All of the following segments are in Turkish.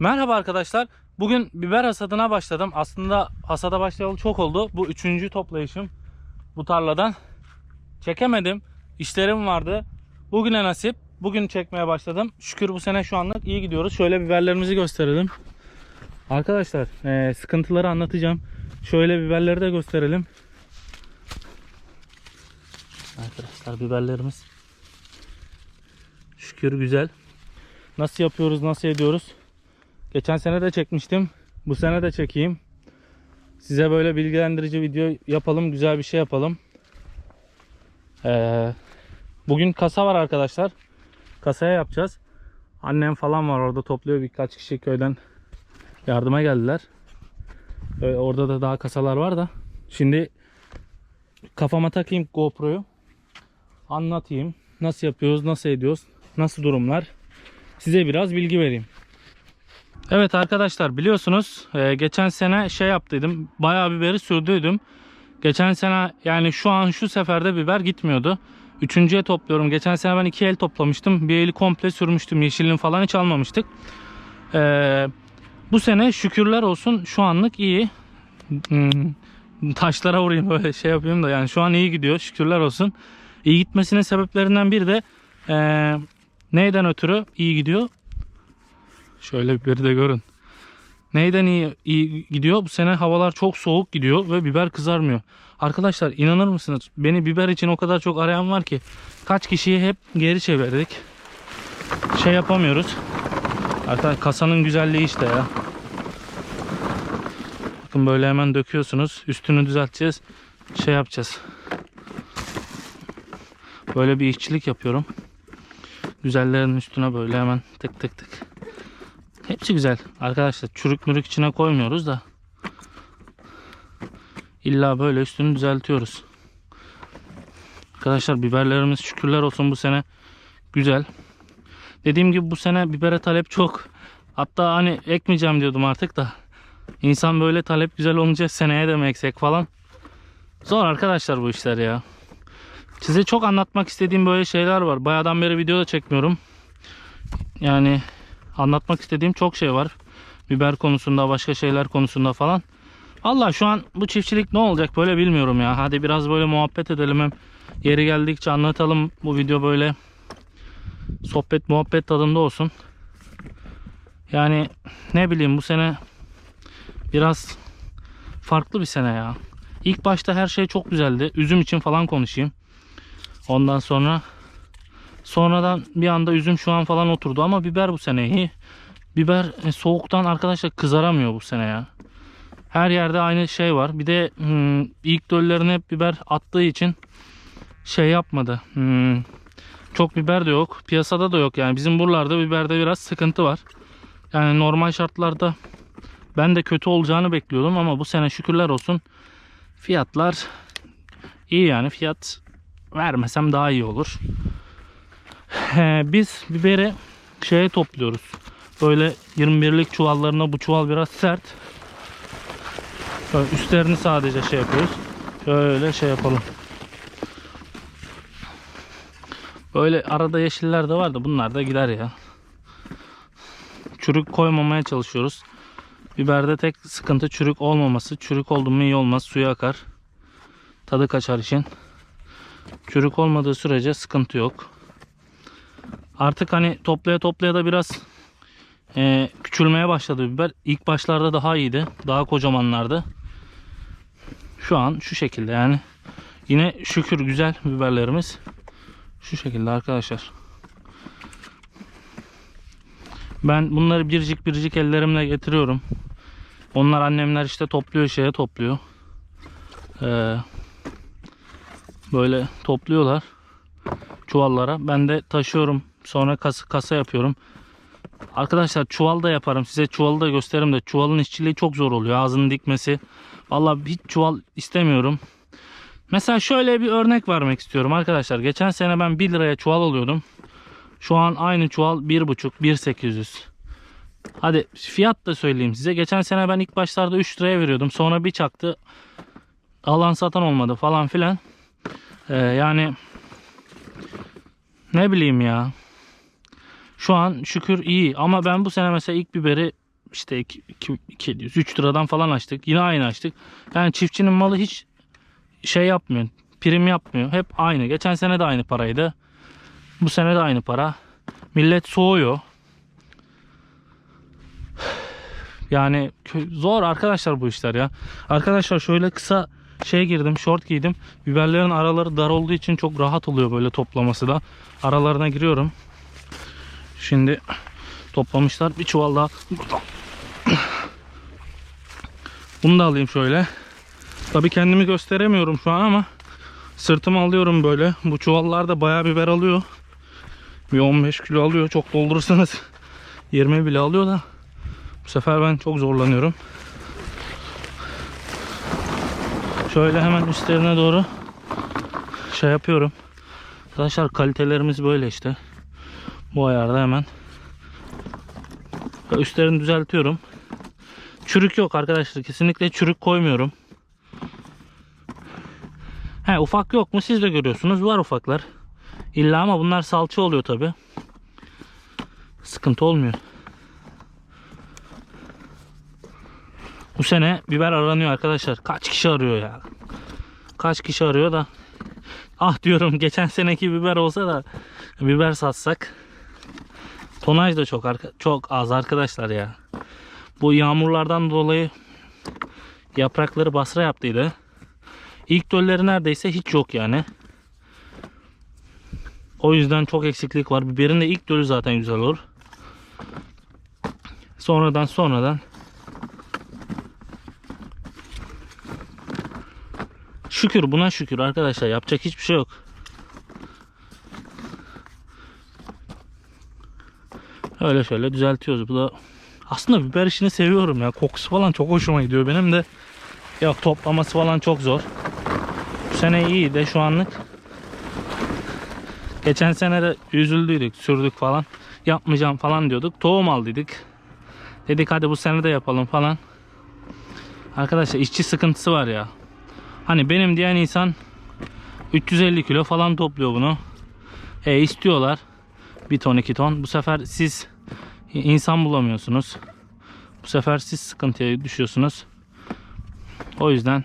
Merhaba arkadaşlar. Bugün biber hasadına başladım. Aslında hasada başlayalı çok oldu. Bu üçüncü toplayışım bu tarladan. Çekemedim. İşlerim vardı. Bugüne nasip. Bugün çekmeye başladım. Şükür bu sene şu anlık iyi gidiyoruz. Şöyle biberlerimizi gösterelim. Arkadaşlar eee, sıkıntıları anlatacağım. Şöyle biberleri de gösterelim. Arkadaşlar biberlerimiz. Şükür güzel. Nasıl yapıyoruz, nasıl ediyoruz? Geçen sene de çekmiştim. Bu sene de çekeyim. Size böyle bilgilendirici video yapalım. Güzel bir şey yapalım. Ee, bugün kasa var arkadaşlar. Kasaya yapacağız. Annem falan var orada topluyor. Birkaç kişi köyden yardıma geldiler. Ee, orada da daha kasalar var da. Şimdi kafama takayım GoPro'yu. Anlatayım. Nasıl yapıyoruz, nasıl ediyoruz, nasıl durumlar. Size biraz bilgi vereyim. Evet arkadaşlar biliyorsunuz e, geçen sene şey yaptıydım. Bayağı biberi sürdüydüm. Geçen sene yani şu an şu seferde biber gitmiyordu. Üçüncüye topluyorum. Geçen sene ben iki el toplamıştım. Bir eli komple sürmüştüm. Yeşilini falan hiç almamıştık. E, bu sene şükürler olsun şu anlık iyi. Hmm, taşlara vurayım böyle şey yapayım da yani şu an iyi gidiyor şükürler olsun. İyi gitmesinin sebeplerinden biri de e, neyden ötürü iyi gidiyor? Şöyle biberi de görün. Neyden iyi, iyi gidiyor? Bu sene havalar çok soğuk gidiyor ve biber kızarmıyor. Arkadaşlar inanır mısınız? Beni biber için o kadar çok arayan var ki kaç kişiyi hep geri çevirdik. Şey yapamıyoruz. Arkadaşlar kasanın güzelliği işte ya. Bakın böyle hemen döküyorsunuz. Üstünü düzelteceğiz. Şey yapacağız. Böyle bir işçilik yapıyorum. Güzellerin üstüne böyle hemen tık tık tık. Hepsi güzel. Arkadaşlar çürük mürük içine koymuyoruz da. İlla böyle üstünü düzeltiyoruz. Arkadaşlar biberlerimiz şükürler olsun bu sene güzel. Dediğim gibi bu sene bibere talep çok. Hatta hani ekmeyeceğim diyordum artık da. İnsan böyle talep güzel olunca seneye de mi eksek falan. Zor arkadaşlar bu işler ya. Size çok anlatmak istediğim böyle şeyler var. Bayağıdan beri video da çekmiyorum. Yani anlatmak istediğim çok şey var. Biber konusunda, başka şeyler konusunda falan. Allah şu an bu çiftçilik ne olacak böyle bilmiyorum ya. Hadi biraz böyle muhabbet edelim hem yeri geldikçe anlatalım. Bu video böyle sohbet muhabbet tadında olsun. Yani ne bileyim bu sene biraz farklı bir sene ya. İlk başta her şey çok güzeldi. Üzüm için falan konuşayım. Ondan sonra sonradan bir anda üzüm şu an falan oturdu ama biber bu sene. Biber e, soğuktan arkadaşlar kızaramıyor bu sene ya. Her yerde aynı şey var. Bir de hmm, ilk döllerine hep biber attığı için şey yapmadı. Hmm, çok biber de yok. Piyasada da yok yani. Bizim buralarda biberde biraz sıkıntı var. Yani normal şartlarda ben de kötü olacağını bekliyordum ama bu sene şükürler olsun fiyatlar iyi yani fiyat vermesem daha iyi olur. Biz biberi şeye topluyoruz. Böyle 21'lik çuvallarına bu çuval biraz sert. Böyle üstlerini sadece şey yapıyoruz. Şöyle şey yapalım. Böyle arada yeşiller de var da bunlar da gider ya. Çürük koymamaya çalışıyoruz. Biberde tek sıkıntı çürük olmaması. Çürük oldu mu iyi olmaz. Suya akar. Tadı kaçar işin. Çürük olmadığı sürece sıkıntı yok. Artık hani toplaya toplaya da biraz e, küçülmeye başladı biber. İlk başlarda daha iyiydi. Daha kocamanlardı. Şu an şu şekilde yani. Yine şükür güzel biberlerimiz. Şu şekilde arkadaşlar. Ben bunları biricik biricik ellerimle getiriyorum. Onlar annemler işte topluyor şeye topluyor. Ee, böyle topluyorlar çuvallara. Ben de taşıyorum. Sonra kasa, kasa yapıyorum. Arkadaşlar çuval da yaparım. Size çuvalı da gösteririm de çuvalın işçiliği çok zor oluyor. Ağzını dikmesi. Vallahi hiç çuval istemiyorum. Mesela şöyle bir örnek vermek istiyorum arkadaşlar. Geçen sene ben 1 liraya çuval alıyordum. Şu an aynı çuval 1,5 1,800. Hadi fiyat da söyleyeyim size. Geçen sene ben ilk başlarda 3 liraya veriyordum. Sonra bir çaktı. Alan satan olmadı falan filan. Ee, yani ne bileyim ya. Şu an şükür iyi ama ben bu sene mesela ilk biberi işte 2, 200 3 liradan falan açtık. Yine aynı açtık. Yani çiftçinin malı hiç şey yapmıyor. Prim yapmıyor. Hep aynı. Geçen sene de aynı paraydı. Bu sene de aynı para. Millet soğuyor. Yani zor arkadaşlar bu işler ya. Arkadaşlar şöyle kısa şey girdim, short giydim. Biberlerin araları dar olduğu için çok rahat oluyor böyle toplaması da. Aralarına giriyorum. Şimdi toplamışlar. Bir çuval daha. burada. Bunu da alayım şöyle. Tabii kendimi gösteremiyorum şu an ama sırtıma alıyorum böyle. Bu çuvallar da bayağı biber alıyor. Bir 15 kilo alıyor. Çok doldurursanız 20 bile alıyor da bu sefer ben çok zorlanıyorum. Şöyle hemen üstlerine doğru şey yapıyorum. Arkadaşlar kalitelerimiz böyle işte. Bu ayarda hemen. Üstlerini düzeltiyorum. Çürük yok arkadaşlar. Kesinlikle çürük koymuyorum. He ufak yok mu siz de görüyorsunuz. Var ufaklar. İlla ama bunlar salça oluyor tabi. Sıkıntı olmuyor. Bu sene biber aranıyor arkadaşlar. Kaç kişi arıyor ya? Kaç kişi arıyor da ah diyorum geçen seneki biber olsa da biber satsak. Tonaj da çok çok az arkadaşlar ya. Bu yağmurlardan dolayı yaprakları basra yaptıydı. İlk dölleri neredeyse hiç yok yani. O yüzden çok eksiklik var. Biberin de ilk dölü zaten güzel olur. Sonradan sonradan Şükür buna şükür arkadaşlar yapacak hiçbir şey yok. Öyle şöyle düzeltiyoruz. Bu da aslında biber işini seviyorum ya. Kokusu falan çok hoşuma gidiyor benim de. Yok toplaması falan çok zor. Bu sene iyi de şu anlık. Geçen sene de üzüldüydük, sürdük falan. Yapmayacağım falan diyorduk. Tohum aldıydık. Dedik hadi bu sene de yapalım falan. Arkadaşlar işçi sıkıntısı var ya. Hani benim diyen insan 350 kilo falan topluyor bunu. E istiyorlar. 1 ton 2 ton. Bu sefer siz insan bulamıyorsunuz. Bu sefer siz sıkıntıya düşüyorsunuz. O yüzden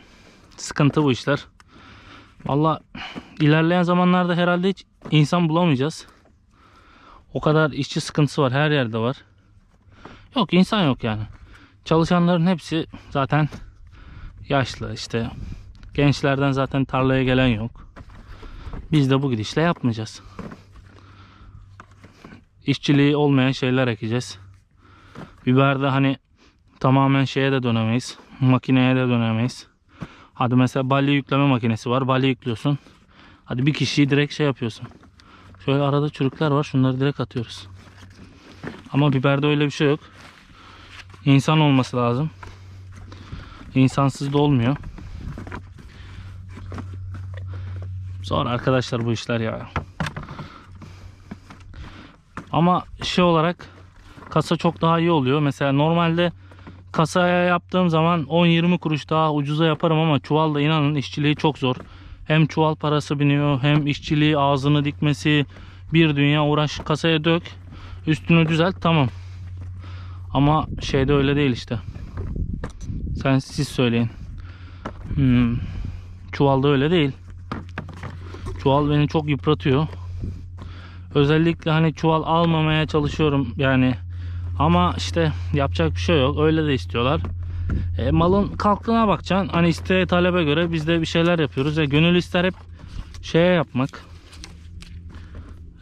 sıkıntı bu işler. Valla ilerleyen zamanlarda herhalde hiç insan bulamayacağız. O kadar işçi sıkıntısı var. Her yerde var. Yok insan yok yani. Çalışanların hepsi zaten yaşlı işte. Gençlerden zaten tarlaya gelen yok. Biz de bu gidişle yapmayacağız. İşçiliği olmayan şeyler ekeceğiz. Biberde hani tamamen şeye de dönemeyiz. Makineye de dönemeyiz. Hadi mesela balya yükleme makinesi var. Balya yüklüyorsun. Hadi bir kişiyi direkt şey yapıyorsun. Şöyle arada çürükler var. Şunları direkt atıyoruz. Ama biberde öyle bir şey yok. İnsan olması lazım. İnsansız da olmuyor. Zor arkadaşlar bu işler ya. Ama şey olarak kasa çok daha iyi oluyor. Mesela normalde kasaya yaptığım zaman 10-20 kuruş daha ucuza yaparım ama çuvalla inanın işçiliği çok zor. Hem çuval parası biniyor hem işçiliği ağzını dikmesi bir dünya uğraş kasaya dök üstünü düzelt tamam. Ama şeyde öyle değil işte. Sen siz söyleyin. Hmm. Çuvalda öyle değil. Çuval beni çok yıpratıyor. Özellikle hani çuval almamaya çalışıyorum yani. Ama işte yapacak bir şey yok. Öyle de istiyorlar. E, malın kalktığına bakacaksın. Hani isteğe talebe göre biz de bir şeyler yapıyoruz. Ya gönül ister hep şeye yapmak.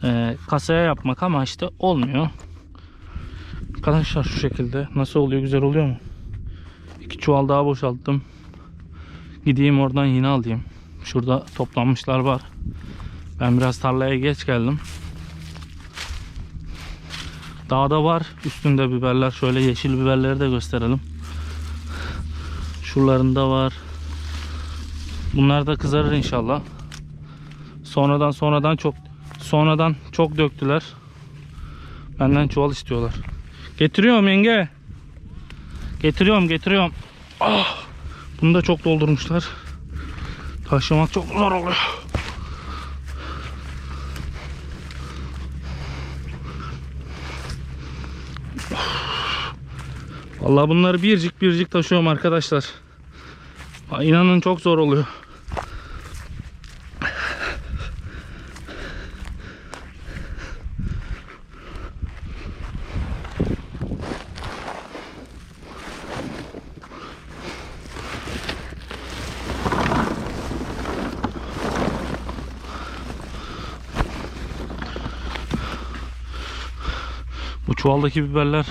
E, kasaya yapmak ama işte olmuyor. Arkadaşlar şu şekilde nasıl oluyor? Güzel oluyor mu? İki çuval daha boşalttım. Gideyim oradan yine alayım. Şurada toplanmışlar var. Ben biraz tarlaya geç geldim. Dağda var üstünde biberler. Şöyle yeşil biberleri de gösterelim. Şuralarında var. Bunlar da kızarır inşallah. Sonradan sonradan çok sonradan çok döktüler. Benden çuval istiyorlar. Getiriyorum yenge. Getiriyorum getiriyorum. Ah! Bunu da çok doldurmuşlar. Taşımak çok zor oluyor. Vallahi bunları bircik bircik taşıyorum arkadaşlar. İnanın çok zor oluyor. Bu çuvaldaki biberler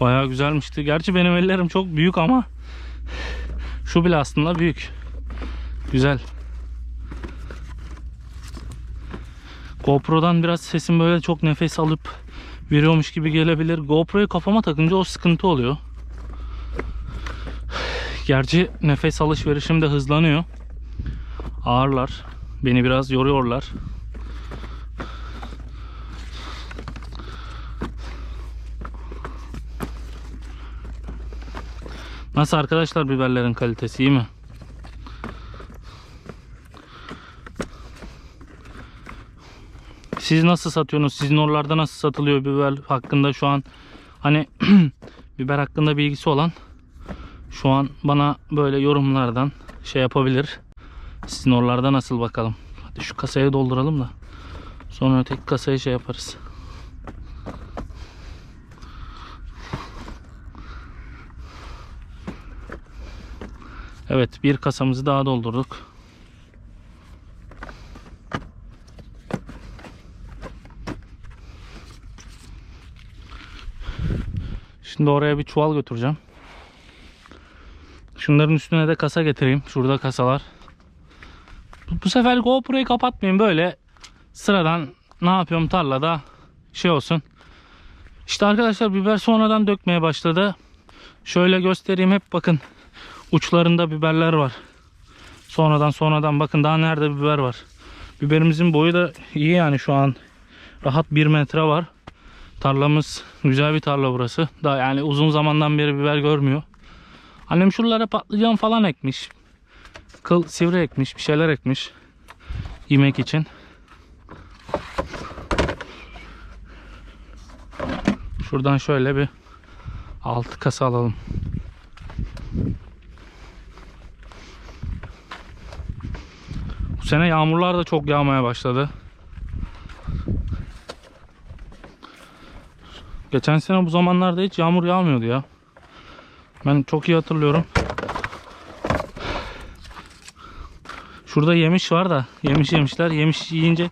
bayağı güzelmişti. Gerçi benim ellerim çok büyük ama şu bile aslında büyük. Güzel. GoPro'dan biraz sesim böyle çok nefes alıp veriyormuş gibi gelebilir. GoPro'yu kafama takınca o sıkıntı oluyor. Gerçi nefes alışverişim de hızlanıyor. Ağırlar. Beni biraz yoruyorlar. Nasıl arkadaşlar biberlerin kalitesi iyi mi? Siz nasıl satıyorsunuz? Sizin oralarda nasıl satılıyor biber hakkında şu an? Hani biber hakkında bilgisi olan şu an bana böyle yorumlardan şey yapabilir. Sizin oralarda nasıl bakalım? Hadi şu kasaya dolduralım da sonra öteki kasayı şey yaparız. Evet bir kasamızı daha doldurduk. Şimdi oraya bir çuval götüreceğim. Şunların üstüne de kasa getireyim. Şurada kasalar. Bu, bu sefer GoPro'yu kapatmayayım. Böyle sıradan ne yapıyorum tarlada şey olsun. İşte arkadaşlar biber sonradan dökmeye başladı. Şöyle göstereyim hep bakın. Uçlarında biberler var. Sonradan sonradan bakın daha nerede biber var. Biberimizin boyu da iyi yani şu an. Rahat 1 metre var. Tarlamız güzel bir tarla burası. Daha yani uzun zamandan beri biber görmüyor. Annem şuralara patlıcan falan ekmiş. Kıl sivri ekmiş, bir şeyler ekmiş. Yemek için. Şuradan şöyle bir altı kasa alalım. Bu sene yağmurlar da çok yağmaya başladı. Geçen sene bu zamanlarda hiç yağmur yağmıyordu ya. Ben çok iyi hatırlıyorum. Şurada yemiş var da yemiş yemişler. Yemiş yiyince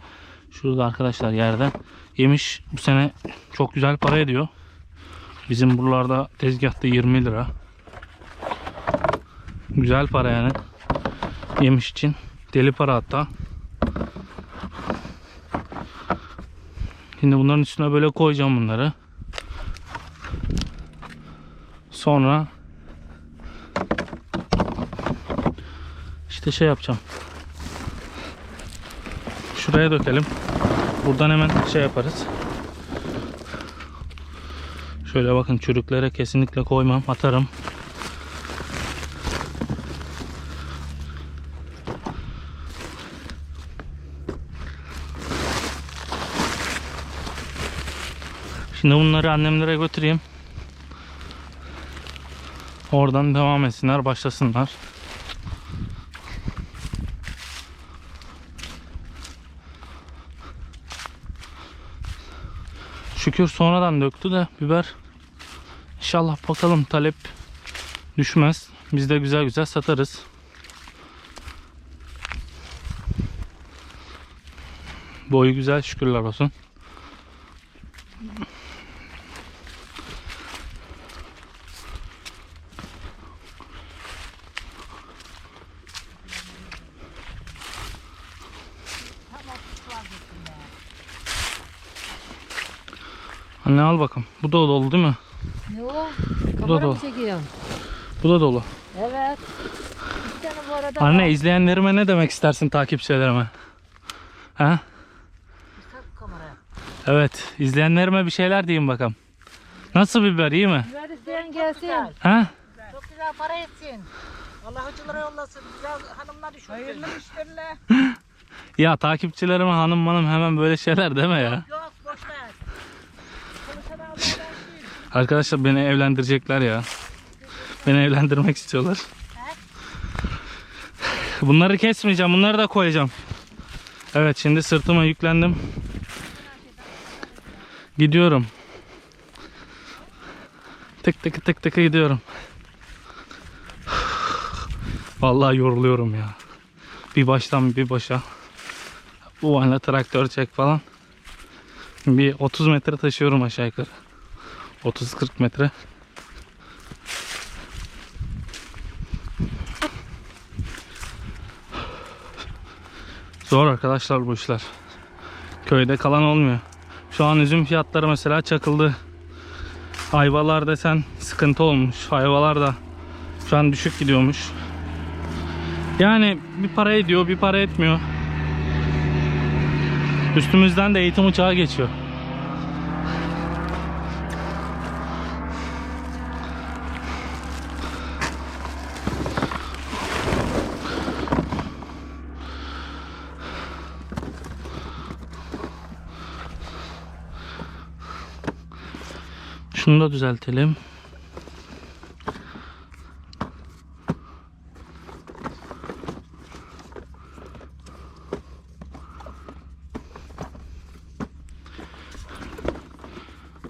şurada arkadaşlar yerde yemiş bu sene çok güzel para ediyor. Bizim buralarda tezgahta 20 lira. Güzel para yani. Yemiş için. Deli para hatta. Şimdi bunların üstüne böyle koyacağım bunları. Sonra işte şey yapacağım. Şuraya dökelim. Buradan hemen şey yaparız. Şöyle bakın çürüklere kesinlikle koymam. Atarım. Şimdi bunları annemlere götüreyim. Oradan devam etsinler, başlasınlar. Şükür sonradan döktü de biber. İnşallah bakalım talep düşmez. Biz de güzel güzel satarız. Boyu güzel şükürler olsun. Anne al bakalım. Bu da dolu değil mi? Ne o? da Kamera dolu. mı çekiyorsun? Bu da dolu. Evet. Bir tane bu arada Anne izleyenlerime ne demek istersin takipçilerime? Ha? tak kameraya. Evet, izleyenlerime bir şeyler diyeyim bakalım. Nasıl biber iyi mi? Biber isteyen gelsin. Ha? Çok güzel para etsin. Allah hocalara yollasın. Güzel hanımlar düşünsün. Hayırlı müşteriler. Ya takipçilerime hanım hanım hemen böyle şeyler deme ya. Yok boş ver. Konuşan Allah'tan değil. Arkadaşlar beni evlendirecekler ya. Beni evlendirmek istiyorlar. Bunları kesmeyeceğim. Bunları da koyacağım. Evet şimdi sırtıma yüklendim. Gidiyorum. Tık tık tık tık gidiyorum. Vallahi yoruluyorum ya. Bir baştan bir başa. Bu anla traktör çek falan. Bir 30 metre taşıyorum aşağı yukarı. 30-40 metre. Zor arkadaşlar bu işler. Köyde kalan olmuyor. Şu an üzüm fiyatları mesela çakıldı. Ayvalar desen sıkıntı olmuş. Ayvalar da şu an düşük gidiyormuş. Yani bir para ediyor, bir para etmiyor. Üstümüzden de eğitim uçağı geçiyor. Şunu da düzeltelim.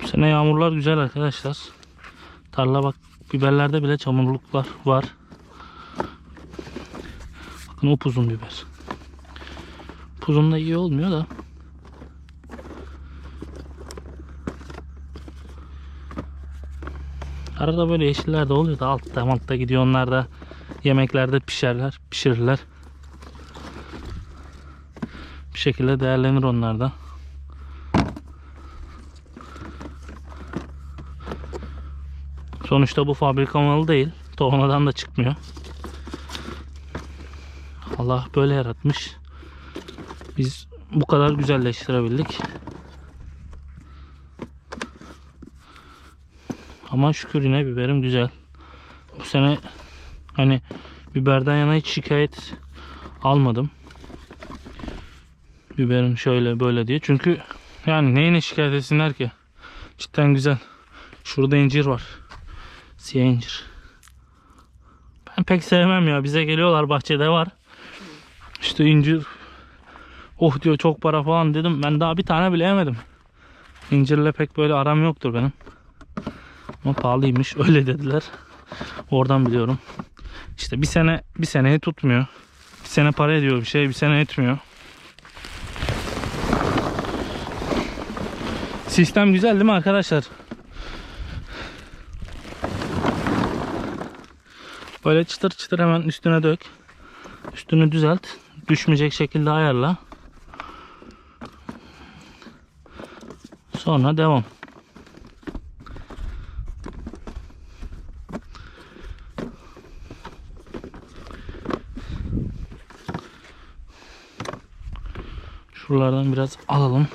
Bu sene yağmurlar güzel arkadaşlar. Tarla bak biberlerde bile çamurluklar var. Bakın upuzun biber. Upuzun da iyi olmuyor da. Arada böyle yeşiller de oluyor da altta altta gidiyor onlar da yemeklerde pişerler, pişirirler. Bir şekilde değerlenir onlar da. Sonuçta bu fabrika malı değil. Tohumadan da çıkmıyor. Allah böyle yaratmış. Biz bu kadar güzelleştirebildik. Ama şükür yine biberim güzel. Bu sene hani biberden yana hiç şikayet almadım. Biberim şöyle böyle diye. Çünkü yani neyine şikayet etsinler ki? Cidden güzel. Şurada incir var. Siyah incir. Ben pek sevmem ya. Bize geliyorlar bahçede var. İşte incir. Oh diyor çok para falan dedim. Ben daha bir tane bile yemedim. İncirle pek böyle aram yoktur benim. Ama pahalıymış öyle dediler. Oradan biliyorum. İşte bir sene bir seneyi tutmuyor. Bir sene para ediyor bir şey bir sene etmiyor. Sistem güzel değil mi arkadaşlar? Böyle çıtır çıtır hemen üstüne dök. Üstünü düzelt. Düşmeyecek şekilde ayarla. Sonra devam. Şuralardan biraz alalım.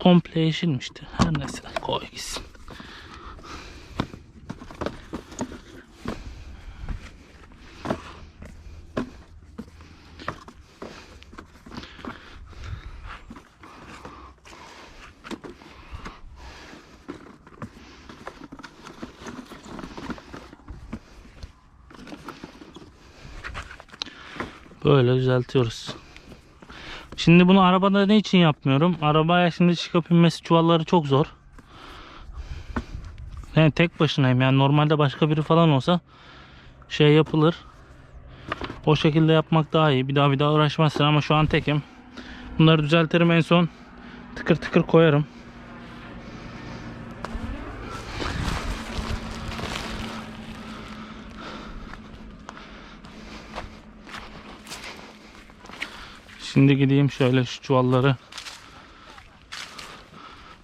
Komple yeşilmişti. Her neyse koy gitsin. Böyle düzeltiyoruz. Şimdi bunu arabada ne için yapmıyorum? Arabaya şimdi çıkıp inmesi çuvalları çok zor. Yani tek başınayım yani normalde başka biri falan olsa şey yapılır. O şekilde yapmak daha iyi. Bir daha bir daha uğraşmazsın ama şu an tekim. Bunları düzeltirim en son. Tıkır tıkır koyarım. Şimdi gideyim şöyle şu çuvalları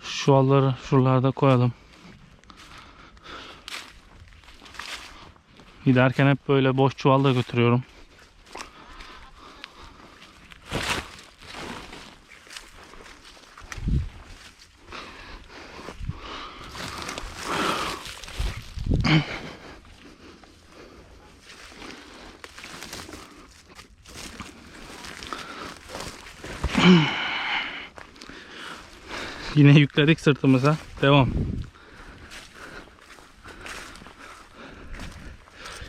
şu çuvalları şuralarda koyalım. Giderken hep böyle boş çuval da götürüyorum. Yine yükledik sırtımıza. Devam.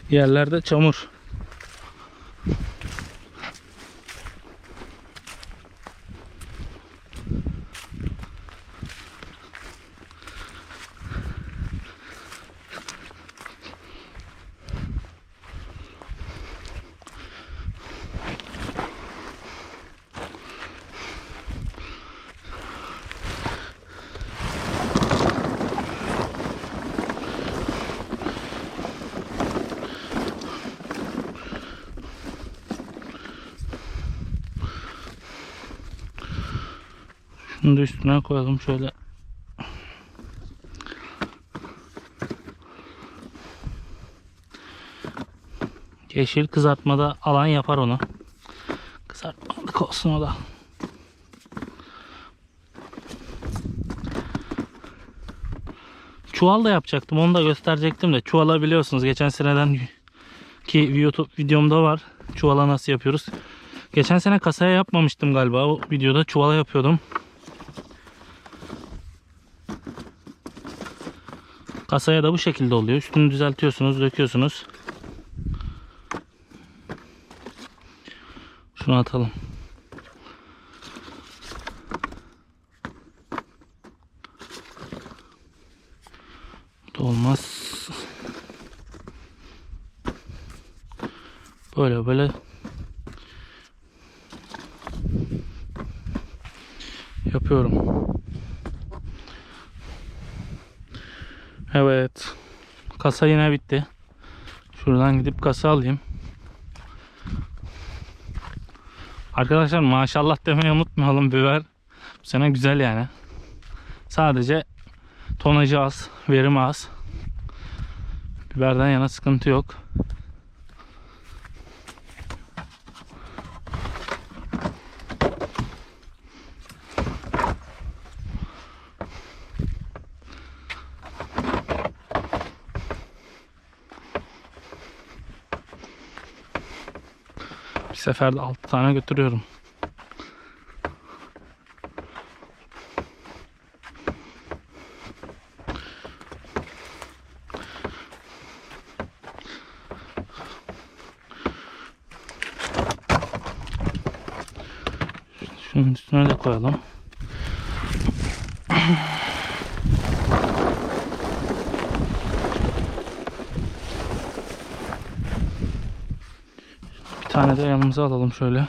Yerlerde çamur. Şunu da üstüne koyalım şöyle. Yeşil kızartmada alan yapar onu. Kızartmalık olsun o da. Çuval da yapacaktım. Onu da gösterecektim de. Çuvala biliyorsunuz geçen seneden ki YouTube videomda var. Çuvala nasıl yapıyoruz. Geçen sene kasaya yapmamıştım galiba. O videoda çuvala yapıyordum. Kasaya da bu şekilde oluyor. Üstünü düzeltiyorsunuz, döküyorsunuz. Şunu atalım. Bu da olmaz. Böyle böyle yapıyorum. Evet. Kasa yine bitti. Şuradan gidip kasa alayım. Arkadaşlar maşallah demeyi unutmayalım biber. Bu sene güzel yani. Sadece tonajı az, verimi az. Biberden yana sıkıntı yok. Seferde 6 tane götürüyorum. Şunun üstüne de koyalım. Bir yanımıza alalım şöyle.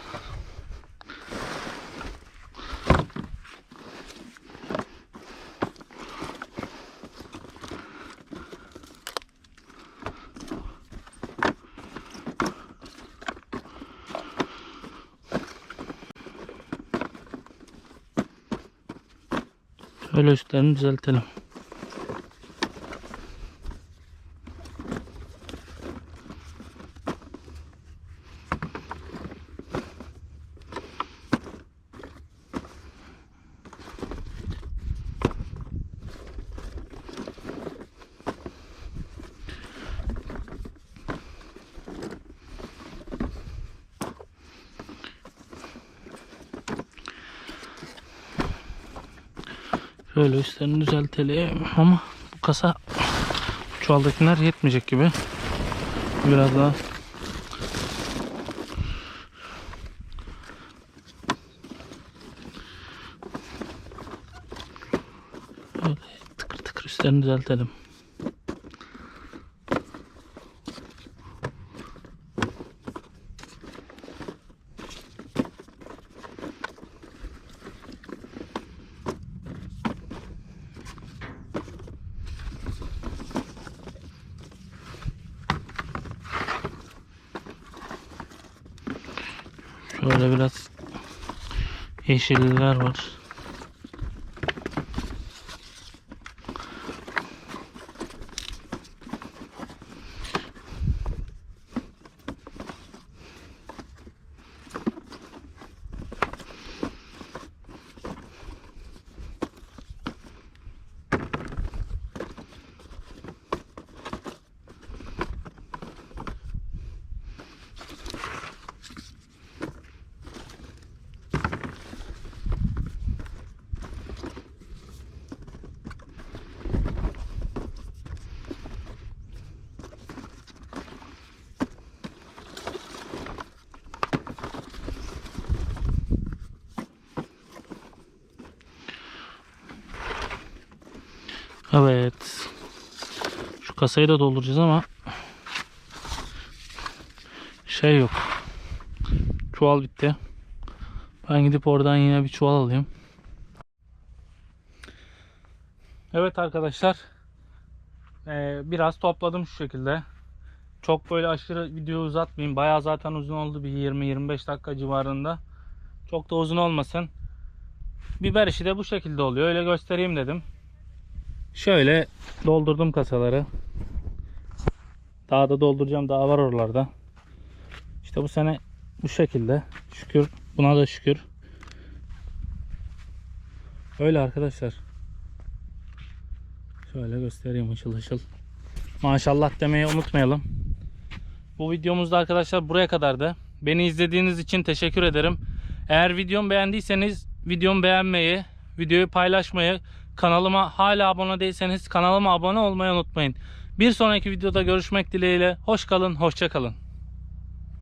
Şöyle üstlerini düzeltelim. Şöyle üstlerini düzeltelim ama bu kasa çuvaldakiler yetmeyecek gibi. Biraz daha Böyle tıkır tıkır üstlerini düzeltelim. Şöyle biraz yeşiller var. Evet. Şu kasayı da dolduracağız ama şey yok. Çuval bitti. Ben gidip oradan yine bir çuval alayım. Evet arkadaşlar. Ee, biraz topladım şu şekilde. Çok böyle aşırı video uzatmayayım. Bayağı zaten uzun oldu. Bir 20-25 dakika civarında. Çok da uzun olmasın. Biber işi de bu şekilde oluyor. Öyle göstereyim dedim. Şöyle doldurdum kasaları. Daha da dolduracağım. Daha var oralarda. İşte bu sene bu şekilde. Şükür. Buna da şükür. Öyle arkadaşlar. Şöyle göstereyim ışıl ışıl. Maşallah demeyi unutmayalım. Bu videomuzda arkadaşlar buraya kadardı. Beni izlediğiniz için teşekkür ederim. Eğer videomu beğendiyseniz videomu beğenmeyi, videoyu paylaşmayı, kanalıma hala abone değilseniz kanalıma abone olmayı unutmayın. Bir sonraki videoda görüşmek dileğiyle. Hoş kalın, hoşça kalın.